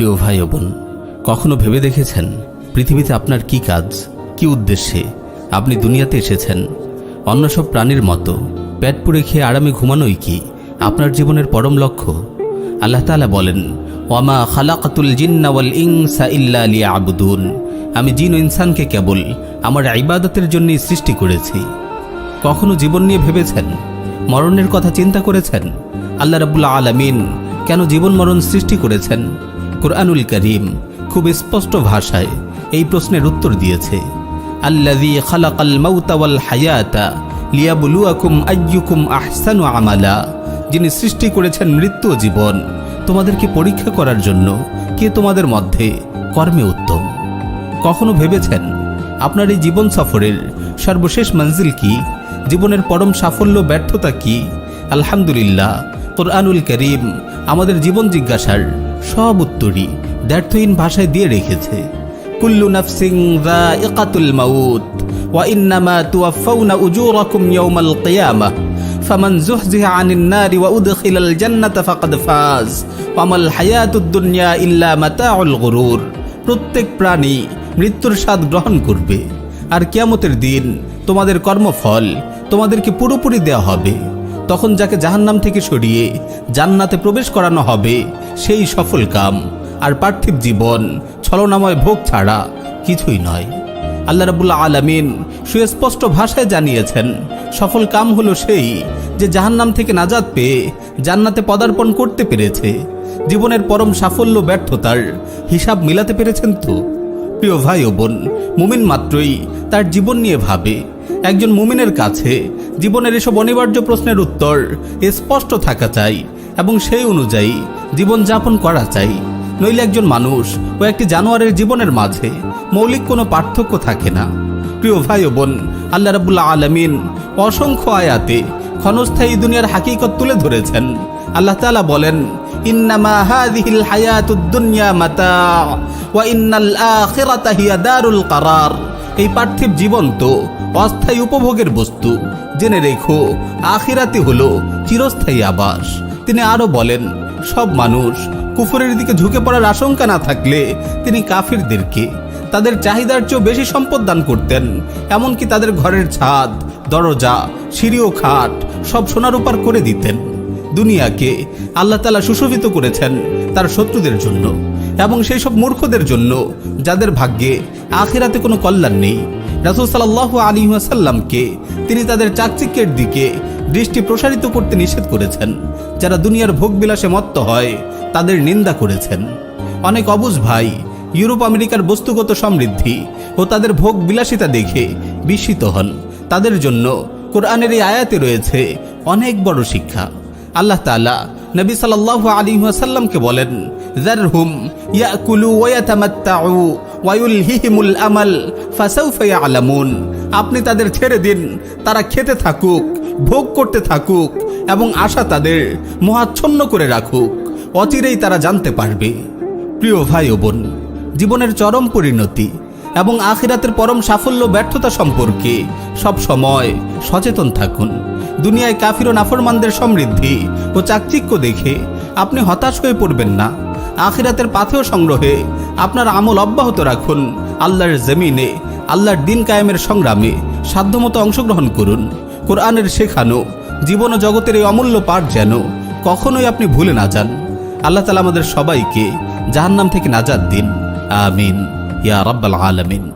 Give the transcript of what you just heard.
প্রিয় ভাই বোন, কখনো ভেবে দেখেছেন পৃথিবীতে আপনার কি কাজ, কি উদ্দেশ্যে আপনি দুনিয়াতে এসেছেন? অন্য সব প্রাণীর মতো পেট পুড়ে খেয়ে আরামে ঘুমানোই কি আপনার জীবনের পরম লক্ষ্য? আল্লাহ তাআলা বলেন, ওয়ামা খালাকাতুল জিন্নাওয়াল ইনসা ইল্লা লিয়াবুদুন। আমি জিন ইনসানকে কেবল আমার ইবাদতের জন্যই সৃষ্টি করেছি। কখনো জীবন নিয়ে ভেবেছেন? মরণের কথা চিন্তা করেছেন? আল্লাহ রাবুল্লাহ আলামিন কেন জীবন মরণ সৃষ্টি করেছেন? কোরআনুল করিম খুব স্পষ্ট ভাষায় এই প্রশ্নের উত্তর দিয়েছে। আহসানু আমালা। যিনি সৃষ্টি করেছেন মৃত্যু জীবন তোমাদেরকে পরীক্ষা করার জন্য কে তোমাদের মধ্যে কর্মে উত্তম? কখনো ভেবেছেন আপনার এই জীবন সফরের সর্বশেষ মঞ্জিল কি? জীবনের পরম সাফল্য, ব্যর্থতা কি? আলহামদুলিল্লাহ, কোরআনুল করিম আমাদের জীবন জিজ্ঞাসার সব উত্তরই দ্ব্যর্থহীন ভাষায় দিয়ে রেখেছে। কুল্লু নাফসিং যায়িকাতুল মাউত, ওয়া ইন্নামা তুওয়াফাউনা উজুরাকুম ইয়াওমাল কিয়ামাহ ফামান যুহজিহা আনিন নারি ওয়া উদখিলাল জান্নাতা ফাকাদ ফাজ ওয়ামাল হায়াতুদ দুনিয়া ইল্লা মাতাউল গুরুর। প্রত্যেক প্রাণী মৃত্যুর স্বাদ গ্রহণ করবে। আর কিয়ামতের দিন তোমাদের কর্মফল তোমাদেরকে পুরোপুরি দেওয়া হবে। তখন যাকে জাহান্নাম থেকে সরিয়ে জান্নাতে প্রবেশ করানো হবে, সেই সফল কাম। আর পার্থিব জীবন, ছলনাময় ভোগ ছাড়া কিছুই নয়। আল্লাহ রাবুল্লাহ আলমিন সুস্পষ্ট ভাষায় জানিয়েছেন, সফল কাম হলো সেই যে জাহান্নাম থেকে নাজাদ পেয়ে জান্নাতে পদার্পণ করতে পেরেছে। জীবনের পরম সাফল্য ব্যর্থতার হিসাব মিলাতে পেরেছেন তো? প্রিয় ভাই ও বোন, মুমিন মাত্রই তার জীবন নিয়ে ভাবে। একজন মুমিনের কাছে জীবনের এসব অনিবার্য প্রশ্নের উত্তর স্পষ্ট থাকা চাই এবং সেই অনুযায়ী জীবন যাপন করা চাই। নইলে একজন মানুষ ও একটি জানোয়ারের জীবনের মাঝে মৌলিক কোনো পার্থক্য থাকে না। প্রিয় ভাই ও বোন, আল্লাহ রাবুল্লাহ আলমিন অসংখ্য আয়াতে ক্ষণস্থায়ী দুনিয়ার হাকিকত তুলে ধরেছেন। আল্লাহ তাআলা বলেন, ইন্নামা হাযিহিল হায়াতুদ দুনিয়া মাতা, ওয়া ইন্নাল আখিরাতা হিয়া দারুল কারার। এই পার্থিব জীবন তো অস্থায়ী উপভোগের বস্তু। জেনে রেখো আখিরাতে হলো চিরস্থায়ী আবাস। তিনি আরও বলেন, সব মানুষ কুফরের দিকে ঝুঁকে পড়ার আশঙ্কা না থাকলে তিনি কাফিরদেরকে তাদের চাহিদার চেয়েও বেশি সম্পদ দান করতেন। এমনকি তাদের ঘরের ছাদ, দরজা, সিঁড়ি ও খাট সব সোনার উপর করে দিতেন। দুনিয়াকে আল্লাহ তালা সুশোভিত করেছেন তার শত্রুদের জন্য এবং সেই সব মূর্খদের জন্য, যাদের ভাগ্যে আখিরাতে কোনো কল্যাণ নেই। রাসুল সাল্লাহ আলী তিনি তাদের চাকচিক্যের দিকে দৃষ্টি প্রসারিত করতে নিষেধ করেছেন। যারা দুনিয়ার ভোগবিলাসে মত্ত হয়, তাদের নিন্দা করেছেন। অনেক অবুজ ভাই ইউরোপ আমেরিকার বস্তুগত সমৃদ্ধি ও তাদের ভোগ বিলাসিতা দেখে বিস্মিত হন। তাদের জন্য কোরআনের এই আয়াতে রয়েছে অনেক বড় শিক্ষা। আল্লাহ তাআলা নবী সাল্লাল্লাহু আলাইহি ওয়াসাল্লামকে বলেন আপনি তাদের ছেড়ে দিন, তারা খেতে থাকুক, ভোগ করতে থাকুক এবং আশা তাদের মহাচ্ছন্ন করে রাখুক, অচিরেই তারা জানতে পারবে। প্রিয় ভাই ও বোন, জীবনের চরম পরিণতি এবং আখিরাতের পরম সাফল্য ব্যর্থতা সম্পর্কে সব সময় সচেতন থাকুন। দুনিয়ায় কাফির ও নাফরমানদের সমৃদ্ধি ও চাকচিক্য দেখে আপনি হতাশ হয়ে পড়বেন না। আখিরাতের পাথেও সংগ্রহে আপনার আমল অব্যাহত রাখুন। আল্লাহর জমিনে, আল্লাহর দিন কায়েমের সংগ্রামে সাধ্যমতো অংশগ্রহণ করুন। কোরআনের শেখানো, জীবন ও জগতের এই অমূল্য পাঠ যেন কখনোই আপনি ভুলে না যান। আল্লাহ তালা আমাদের সবাইকে জাহান্নাম থেকে নাজাদ দিন। আমিন। ইয়া রাব্বাল আলামিন।